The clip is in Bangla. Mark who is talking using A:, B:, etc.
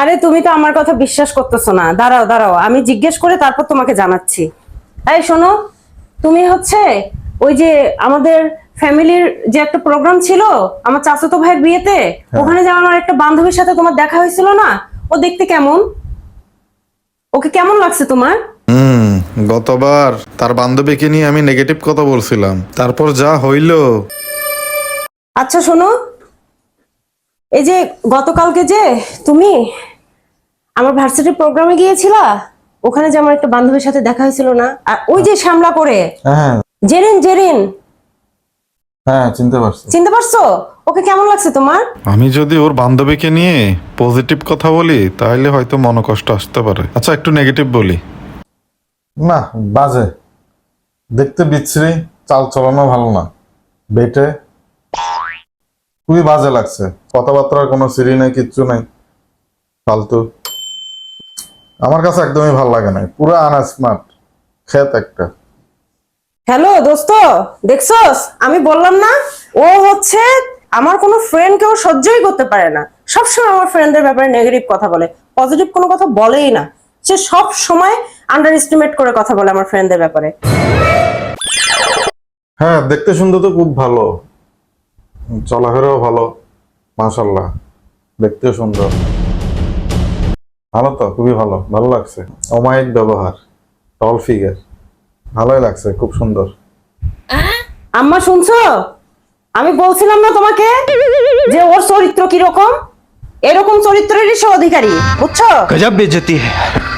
A: আরে তুমি তো আমার কথা বিশ্বাস করতেছো না। দাঁড়াও দাঁড়াও আমি জিজ্ঞেস করে তারপর তোমাকে জানাচ্ছি। এই শোনো তুমি হচ্ছে ওই যে আমাদের ফ্যামিলির যে একটা প্রোগ্রাম ছিল আমার চাচাতো ভাইয়ের বিয়েতে ওখানে যে আমার একটা বান্ধবীর সাথে তোমার দেখা হয়েছিল না? ও দেখতে কেমন? ওকে কেমন লাগছে তোমার?
B: হুম গতবার তার বান্ধবীকে নিয়ে আমি নেগেটিভ কথা বলছিলাম। তারপর যা হইল।
A: আচ্ছা শোনো এই যে গতকালকে যে তুমি আমার ভার্সিটির প্রোগ্রামে গিয়েছিলা ওখানে যে আমার একটা বান্ধবীর সাথে দেখা হয়েছিল না? আর ওই যে শ্যামলা করে
B: হ্যাঁ।
A: জেরিন জেরিন।
B: হ্যাঁ চিনতে পারছি।
A: চিনতে পারছ? ওকে কেমন লাগছে তোমার?
B: আমি যদি ওর বান্ধবীকে নিয়ে পজিটিভ কথা বলি তাহলে হয়তো মনোকষ্ট আসতে পারে। আচ্ছা একটু নেগেটিভ বলি।
C: না বাজে। দেখতে বিচ্ছিরি চাল চলানো ভালো না। বেটে খুবই বাজে লাগছে। কথাবার্তার কোনো সিঁড়ি নেই কিচ্ছু নেই। ফালতু। আমার কাছে একদমই ভালো লাগে না পুরো আনস্মার্ট খেত একটা।
A: হ্যালো দোস্ত। দেখছস? আমি বললাম না ও হচ্ছে আমার কোনো ফ্রেন্ড কেউ সহ্যই করতে পারে না। সবসময় আমার ফ্রেন্ডদের ব্যাপারে নেগেটিভ কথা বলে। পজিটিভ কোনো কথা বলেই না। সে সব সময় আন্ডার এস্টিমেট করে কথা বলে আমার ফ্রেন্ডদের ব্যাপারে।
C: হ্যাঁ দেখতে শুনতে তো খুব ভালো। চলাফেরাও ভালো মাশাল্লাহ দেখতেও সুন্দর। ভালো তো খুবই ভালো ভালো লাগছে। অমায়িক ব্যবহার টল ফিগার ভালোই লাগছে খুব সুন্দর।
A: আম্মা শুনছো? আমি বলছিলাম না তোমাকে যে ওর চরিত্র কীরকম? এরকম চরিত্রেরই সে অধিকারী বুঝছ?
D: গজব বেজতি হ্যায়